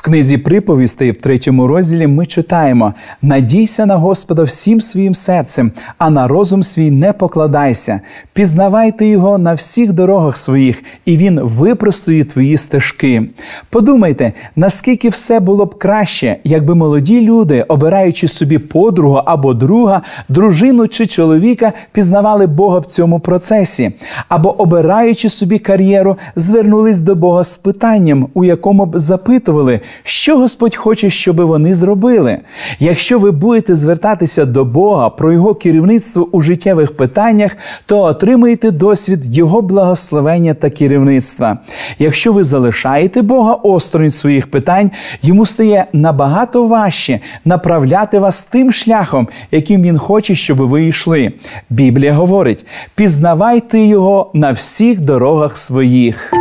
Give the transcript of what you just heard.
книзі приповістей в третьому розділі ми читаємо: надійся на Господа всім своїм серцем, а на розум свій не покладайся. Пізнавайте його на всіх дорогах своїх, і він випростує твої стежки. Подумайте, наскільки все було б краще, якби молоді люди, обираючи собі подругу або друга, дружину чи чоловіка, пізнавали Бога в цьому процесі, або обираючи собі кар'єру, звернулись до Бога з питанням, у якому б запитували, що Господь хоче, щоб вони зробили. Якщо ви будете звертатися до Бога про Його керівництво у життєвих питаннях, то отримаєте досвід Його благословення та керівництва. Якщо ви залишаєте Бога осторонь своїх питань, йому стає набагато важче направляти вас тим шляхом, яким він хоче, щоб ви йшли. Біблія говорить: пізнавайте його на всіх дорогах своїх.